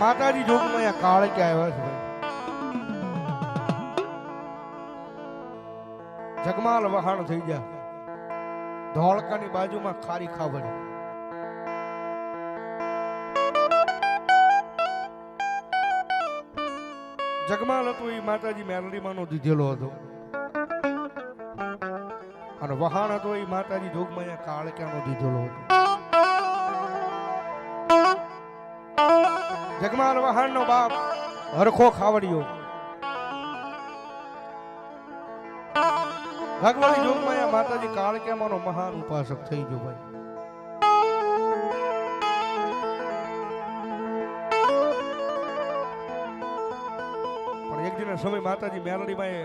માતાજી જોગમાં અહીંયા કાળ કે આવ્યા છે જગમાલ વહાણ થઈ ગયા. ધોળકાની બાજુમાં ખારી ખાવડી. જગમાલ હતો, એ માતાજી મેલડીમાંનો દીધેલો હતો. અને વહાણ હતો, એ માતાજી જોગમાં અહીંયા કાળક્યાનો દીધેલો હતો. જગમાલ વહાણનો બાપ હરખો ખાવડિયો. ભગવાન જોગમાયા માતાજી કાળક્યામાંનો મહાન ઉપાસક થઈ ગયો ભાઈ? પણ એક દિન સમય માતાજી મેરડીમાં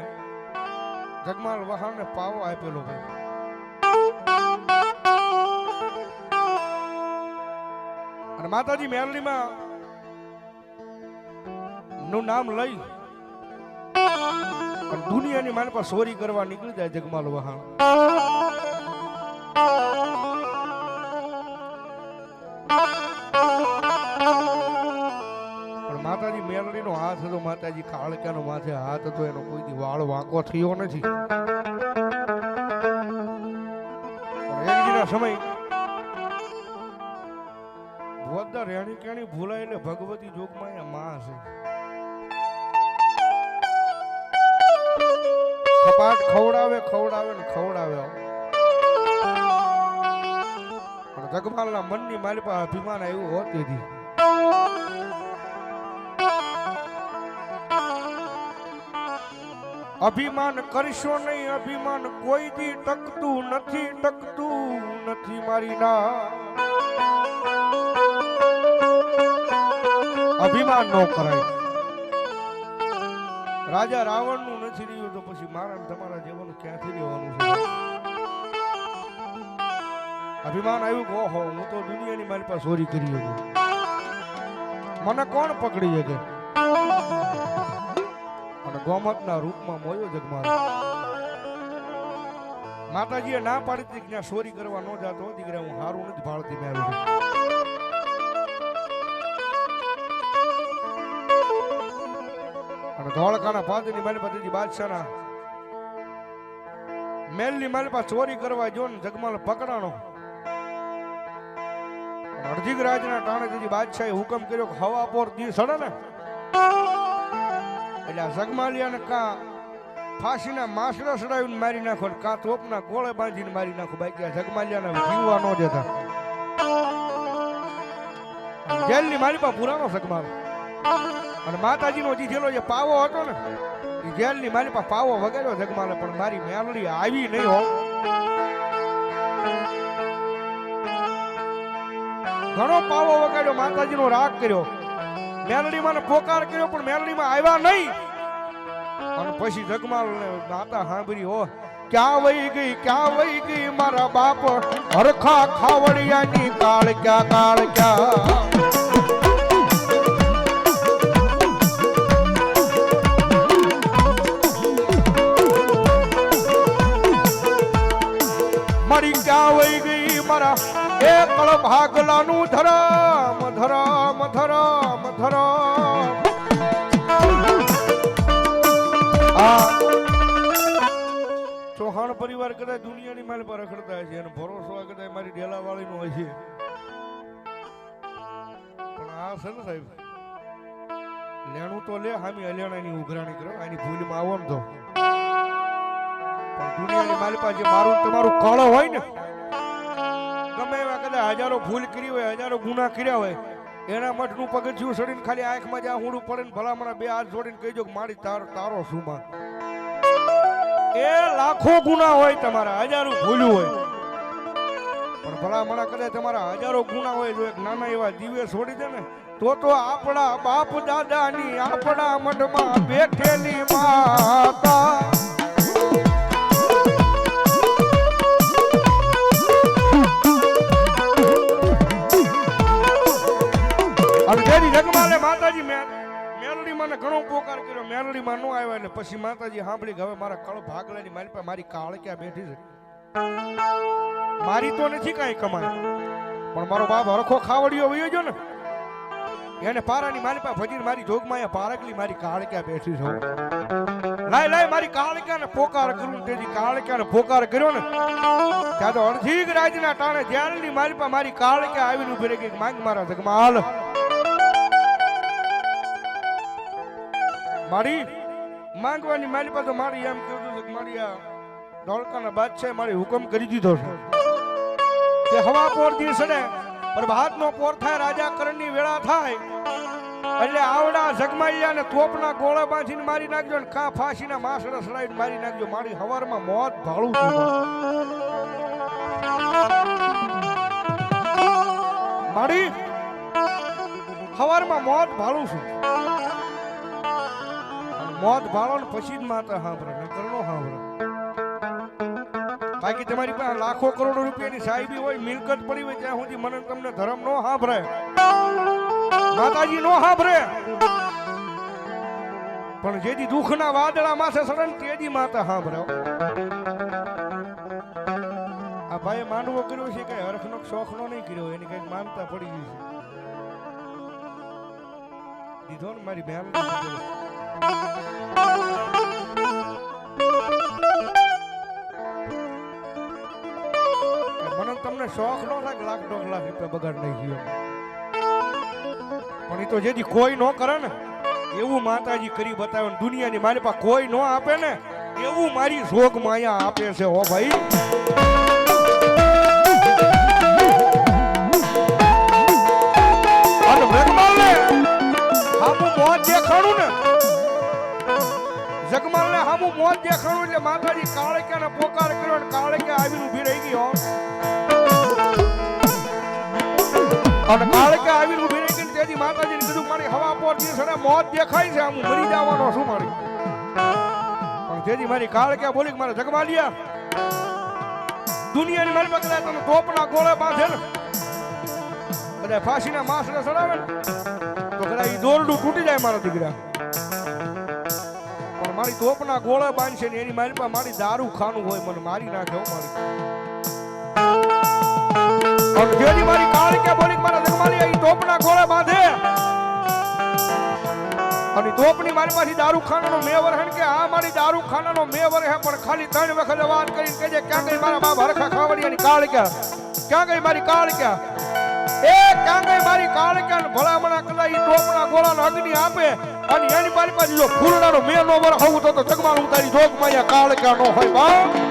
જગમાલ વહાણને પાવો આપેલો ભાઈ. અને માતાજી મેલડીમાં નું નામ લઈ દુનિયાની માન પર ચોરી કરવા નીકળી જાય જગમાલ વહાણ. પણ માતાજી મેલડીનો હાથ હતો, માતાજી કાળક્યાનો માથે હાથ હતો, એનો કોઈ દી વાળ વાંકો થયો નથી. સમય વદ્દા રેણી કેણી ભૂલાય એટલે ભગવતી જોગમાં એ માં છે કપાટ ખવડાવે ખવડાવે ને ખવડાવે પણ જગમાલના મનની મારી પાસે અભિમાન આવ્યું હોત તેથી અભિમાન કરશો નહીં, અભિમાન કોઈ દી ટકતું નથી ટકતું નથી મારી ના. અભિમાન ન કરાય. રાજા રાવણનું નથી રહ્યું તો પછી મારા તમારા જેવાનું ક્યાંથી રહેવાનું છે? અભિમાન આવ્યું કે ઓહો, હું તો દુનિયાની મારી પાસે ચોરી કરી શકું. મને કોણ પકડી શકે? અને ગોમતના રૂપમાં મોયો જગમાલ માતાજીએ ના પાડી હતી કે ચોરી કરવા ન જાતો દીકરા, હું સારું નથી ભાળતી, મેં ધોળકાના ની મારી પાસેથી બાદશાહના મેલની મારી પાસે ચોરી કરવા જો ને જગમાલ પકડાણો. અડધીક રાજના ટાણે તેથી બાદશાહે હુકમ કર્યો કે હવા પોર દી સડે ને. એટલે આ જગમાલિયાને કા ફાંસીના માસડા સડાવીને મારી નાખો ને કાં તોપના ગોળે બાંધીને મારી નાખો. બાકી આ જગમાલિયાને જીવવા ન દેતા. જેલની મારી પાસે પુરાનો જગમાલ. અને માતાજીનો દીધેલો જે પાવો હતો ને, એ જેલની મારી પાસે પાવો વગાડ્યો જગમાલે પણ મારી મેલડી આવી નહીં હો. ઘણો પાવો વગાડ્યો, માતાજીનો રાગ કર્યો. મેલડીમાં પોકાર કર્યો, પણ મેલડીમાં આવ્યા નહીં. અને પછી જગમાલ માતા સાંભળી હો ક્યાં વહી ગઈ, ક્યાં વહી ગઈ મારા બાપ? હરખા ખાવડિયાની કાળ ક્યાં કાળ ક્યાં? મારા. એકળ ભાગલાનું ધરામ ધરામ ધરામ ધરામ. ચૌહાણ પરિવાર કદાચ દુનિયાની માલ પર રખડતા છે અને ભરોસો કદાચ મારી નું હોય છે પણ આ છે ને સાહેબ, લેણું તો લે, હામી હલિયાણાની ઉઘરાણી કરો, આની ભૂલમાં આવો ને તો. પણ દુનિયાની માલ જે મારું તમારું કળ હોય ને કદાચ હજારો ભૂલ કરી હોય, હજારો ગુના કર્યા હોય, એના મઠનું પગથિયું સડીને ખાલી આંખમાં જ્યાં હુંડું પડે ને ભલામણા બે હાથ જોડીને કહીજો કે મારી તાર, તારો શું એ લાખો ગુના હોય તમારા, હજારો ભૂલ્યું હોય. પણ ભલામણા કદાચ તમારા હજારો ગુના હોય જો એક નાના એવા દિવ્ય છોડી દે ને, તો તો આપણા બાપ દાદાની આપણા મઠમાં બેઠેલી માતા જગમાલે માતાજી, મે- મેલડીમાં ઘણો પોકાર કર્યો. મેલડીમાં નો આવ્યા એટલે પછી માતાજી સાંભળી હવે મારા કળ ભાગલાની મારી પાસે મારી કાળ ક્યાં બેઠી છે? મારી તો નથી કાંઈ કમાય પણ મારો બાપ હરખો ખાવડિયો વયો ગયો ને, એને પારાની મારી પાસે ભજીને મારી જોગમાં પારકલી મારી કાળક્યા બેઠી છું? લાય લાય, મારી કાળક્યા ને પોકાર કરું? તેથી કાળક્યા ને પોકાર કર્યો ને, ત્યાં તો અણધીક રાજના ટાણે જ્યારની મારી પાસે મારી કાળક્યા આવીને ઊભી રહી ગઈ માંગ મારા જગમાં મારી માંગવાની મારી પાસે મારી એમ કીધું છે કે મારી આ ધોળકાના બાદશાહ મારી હુકમ કરી દીધો છે. કે હવા પોર દિવસે ને, પ્રભાતનો પોર થાય રાજા કરણની વેળા થાય, એટલે આવડા જગમાઈયા ને તોપના ગોળા બાંધીને મારી નાખજો ને કા ફાંસીના માસડા સડાઈને મારી નાખજો. મારી હવારમાં મોત ભાળું છું. મારી હવારમાં મોત ભાળું છું. મોત ભાળો ને પછી જ માતા સાંભળે નકર નો સાંભળે બાકી તમારી પાસે લાખો કરોડો રૂપિયાની સાહેબી હોય, મિલકત પડી હોય, ત્યાં સુધી મને તમને ધર્મ નો સાંભળે માતાજી નો સાંભળે પણ જેથી દુઃખના વાદળા માથે સડન તેજી માતા સાંભળે આ ભાઈ માંડવો કર્યો છે, કઈ હરખનો શોખનો નહીં કર્યો, એની કંઈક માનતા પડી ગઈ છે. દીધો ને મારી બેન મને તમને શોખ નો લાગે લાખ દોઢ લાખ રૂપિયા બગાડ નહીં પણ એ તો જેથી કોઈ નો કરે ને, એવું માતાજી કરી બતાવે દુનિયાની મારી પાસે કોઈ નો આપે ને, એવું મારી શોખ માયા આપે છે હો ભાઈ. અને જગમાલને મોત ને હામું મોત દેખાણું એટલે માતાજી કાળક્યાને પોકાર કર્યો ને કાળક્યા આવીને ઊભી રહી ગયો અને કાળક્યા આવીને ઊભી રહી ગઈ તેથી માતાજીને કીધું, મારી હવા પોર દિવસે મોત દેખાય છે આમ મરી જવાનો શું મારી. પણ તેથી મારી કાળક્યા બોલી મારા જગમાલિયા, દુનિયાની મારી પાસે તમે તોપના ગોળે બાંધે ને કદાચ ફાંસીના માસને ચડાવે ને, તો કદાચ ઈ દોરડું તૂટી જાય મારા દીકરા. મારી તોપના ગોળા બાંધશે ને એની મારી પાસે મારી દારૂ ખાનું હોય, મને મારી નાખે મારી. અને જેની મારી બોલી કે મારા જગમાલિયા ઈ તોપના ગોળા બાંધે. અને તોપની મારી પાસે દારૂ ખાનાનો મેવર હે કે આ મારી દારૂ ખાનાનો મેવર હે, પણ ખાલી ત્રણ વખત વાત કરીને કહેજે, ક્યાં ગઈ મારા બાપ હરખા ખાવડિયાની કાળ ક્યાં? ક્યાં ગઈ મારી કાળ ક્યાં? એ ક્યાં ગઈ મારી કાળ ક્યાં ભલામણા કલા ઈ તોપના ગોળાનો અગ્નિ આપે અને એની મારી પાસે જો ફૂલડાનો મેનો વર હવું તો તો ઉતારી જોગ માયા કાળ ક્યાં નો હોય બા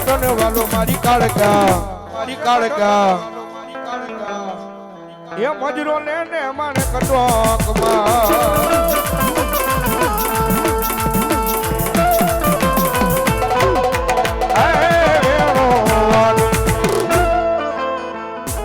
તને વાલો મારી કાળકા મારી કાળકા. એ મજરો ને ને માને કટોકમાં